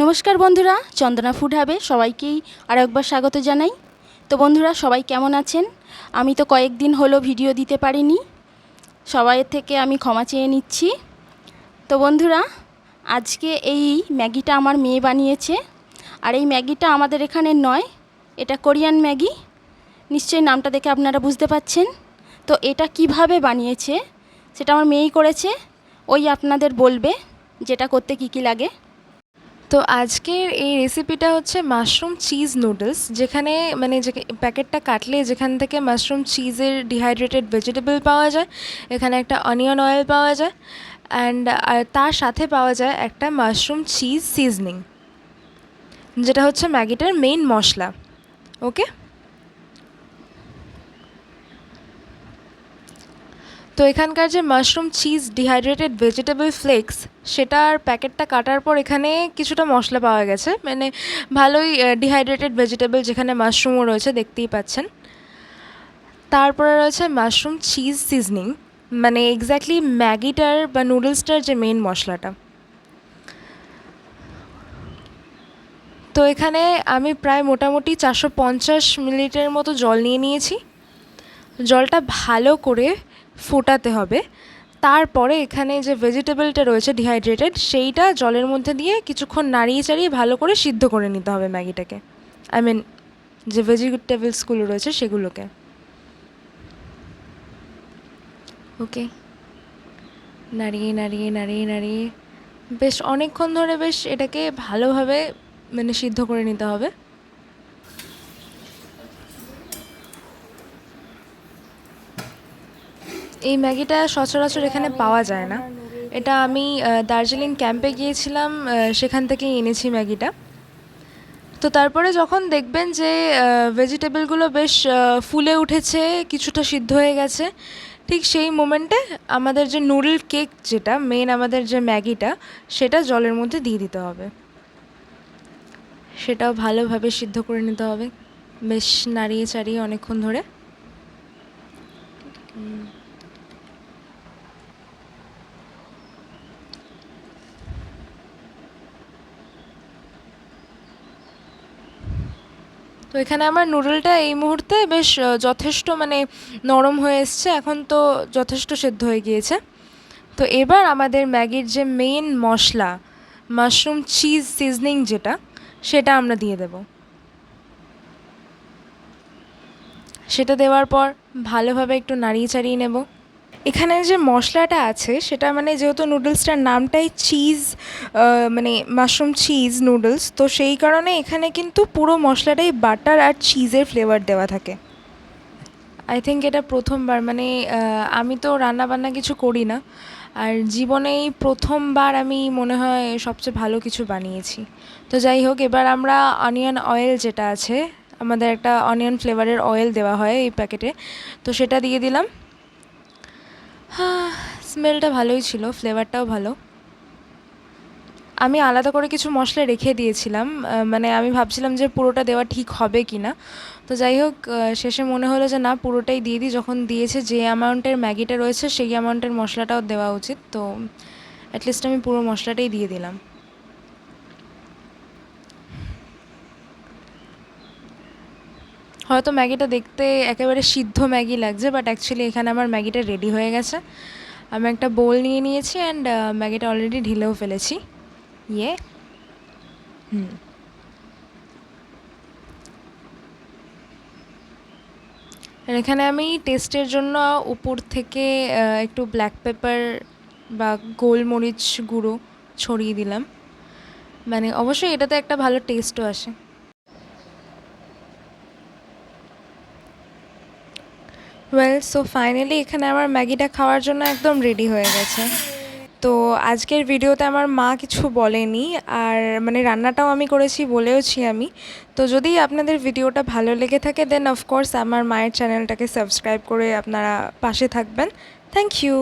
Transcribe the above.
নমস্কার বন্ধুরা, চন্দনা ফুড হাবে সবাইকেই আর একবার স্বাগত জানাই। তো বন্ধুরা, সবাই কেমন আছেন? আমি তো কয়েকদিন হলো ভিডিও দিতে পারিনি সবাইয়ের থেকে আমি ক্ষমা চেয়ে নিচ্ছি। তো বন্ধুরা, আজকে এই ম্যাগিটা আমার মেয়ে বানিয়েছে, আর এই ম্যাগিটা আমাদের এখানে নয়, এটা কোরিয়ান ম্যাগি। নিশ্চয়ই নামটা দেখে আপনারা বুঝতে পাচ্ছেন। তো এটা কীভাবে বানিয়েছে, সেটা আমার মেয়েই করেছে, ওই আপনাদের বলবে, যেটা করতে কী কী লাগে। তো আজকের এই রেসিপিটা হচ্ছে মাশরুম চিজ নুডলস যেখানে মানে যে প্যাকেটটা কাটলে যেখান থেকে মাশরুম চিজের ডিহাইড্রেটেড ভেজিটেবল পাওয়া যায়, এখানে একটা অনিয়ন অয়েল পাওয়া যায় অ্যান্ড তার সাথে পাওয়া যায় একটা মাশরুম চিজ সিজনিং যেটা হচ্ছে ম্যাগিটার মেইন মশলা ওকে তো এখানকার যে mushroom cheese dehydrated vegetable flakes সেটার প্যাকেটটা কাটার পর এখানে কিছুটা মশলা পাওয়া গেছে। মানে ভালোই ডিহাইড্রেটেড ভেজিটেবল যেখানে মাশরুমও রয়েছে, দেখতেই পাচ্ছেন। তারপরে রয়েছে মাশরুম চিজ সিজনিং মানে এক্স্যাক্টলি ম্যাগিটার বা নুডলসটার যে মেইন মশলাটা। তো এখানে আমি প্রায় মোটামুটি চারশো পঞ্চাশ মিলিলিটারের মতো জল নিয়ে নিয়েছি। জলটা ভালো করে ফোটাতে হবে। তারপরে এখানে যে ভেজিটেবলটা রয়েছে ডিহাইড্রেটেড সেইটা জলের মধ্যে দিয়ে কিছুক্ষণ নাড়িয়ে চাড়িয়ে ভালো করে সিদ্ধ করে নিতে হবে ম্যাগিটাকে। আই মিন যে ভেজিটেবলসগুলো রয়েছে সেগুলোকে। ওকে। নাড়িয়ে নাড়িয়ে নাড়িয়ে নাড়িয়ে। বেশ, অনেকক্ষণ ধরে বেশ এটাকে ভালোভাবে মানে সিদ্ধ করে নিতে হবে। এই ম্যাগিটা সচরাচর এখানে পাওয়া যায় না। এটা আমি দার্জিলিং ক্যাম্পে গিয়েছিলাম সেখান থেকেই এনেছি ম্যাগিটা। তো তারপরে যখন দেখবেন যে ভেজিটেবলগুলো বেশ ফুলে উঠেছে, কিছুটা সিদ্ধ হয়ে গেছে, ঠিক সেই মোমেন্টে আমাদের যে নুডল কেক যেটা মেন আমাদের যে ম্যাগিটা, সেটা জলের মধ্যে দিয়ে দিতে হবে। সেটাও ভালোভাবে সিদ্ধ করে নিতে হবে। বেশ নাড়িয়ে চাড়িয়ে অনেকক্ষণ ধরে। তো এখানে আমার নুডলটা এই মুহূর্তে বেশ যথেষ্ট মানে নরম হয়ে এসছে। এখন তো যথেষ্ট সেদ্ধ হয়ে গিয়েছে। তো এবার আমাদের ম্যাগির যে মেইন মশলা মাশরুম চিজ সিজনিং যেটা, সেটা আমরা দিয়ে দেব। সেটা দেওয়ার পর ভালোভাবে একটু নাড়িয়ে চাড়িয়ে নেব। এখানে যে মশলাটা আছে, সেটা মানে যেহেতু নুডলসটার নামটাই চিজ মানে মাশরুম চিজ নুডলস তো সেই কারণে এখানে কিন্তু পুরো মশলাটাই বাটার আর চিজের ফ্লেভার দেওয়া থাকে। আই থিঙ্ক এটা প্রথমবার মানে আমি তো রান্না বান্না কিছু করি না, আর জীবনেই প্রথমবার আমি মনে হয় সবচেয়ে ভালো কিছু বানিয়েছি। তো যাই হোক, এবার আমরা অনিয়ন অয়েল যেটা আছে, আমাদের একটা অনিয়ন ফ্লেভারের অয়েল দেওয়া হয় এই প্যাকেটে তো সেটা দিয়ে দিলাম। স্মেলটা ভালোই ছিল ফ্লেভারটাও ভালো। আমি আলাদা করে কিছু মশলা রেখে দিয়েছিলাম মানে আমি ভাবছিলাম যে পুরোটা দেওয়া ঠিক হবে কি না তো যাই হোক শেষে মনে হলো যে না, পুরোটাই দিয়ে দিই। যখন দিয়েছে যে অ্যামাউন্টের ম্যাগিটা রয়েছে, সেই অ্যামাউন্টের মশলাটাও দেওয়া উচিত। তো অ্যাটলিস্ট আমি পুরো মশলাটাই দিয়ে দিলাম। হয়তো ম্যাগিটা দেখতে একেবারে সিদ্ধ ম্যাগি লাগছে বাট অ্যাকচুয়ালি এখানে আমার ম্যাগিটা রেডি হয়ে গেছে। আমি একটা বোল নিয়ে নিয়েছি অ্যান্ড ম্যাগিটা অলরেডি ঢিলেও ফেলেছি। ইয়ে। হুম। এখানে আমি টেস্টের জন্য উপর থেকে একটু ব্ল্যাক পেপার বা গোলমরিচ গুঁড়ো ছড়িয়ে দিলাম। মানে অবশ্যই এটাতে একটা ভালো টেস্টও আসে। ওয়েল সো ফাইনালি এখানে আমার ম্যাগিটা খাওয়ার জন্য একদম রেডি হয়ে গেছে। তো আজকের ভিডিওতে আমার মা কিছু বলেনি, আর মানে রান্নাটাও আমি করেছি বলেওছি আমি। তো যদি আপনাদের ভিডিওটা ভালো লেগে থাকে দেন অফকোর্স আমার মায়ের চ্যানেলটাকে সাবস্ক্রাইব করে আপনারা পাশে থাকবেন। Thank you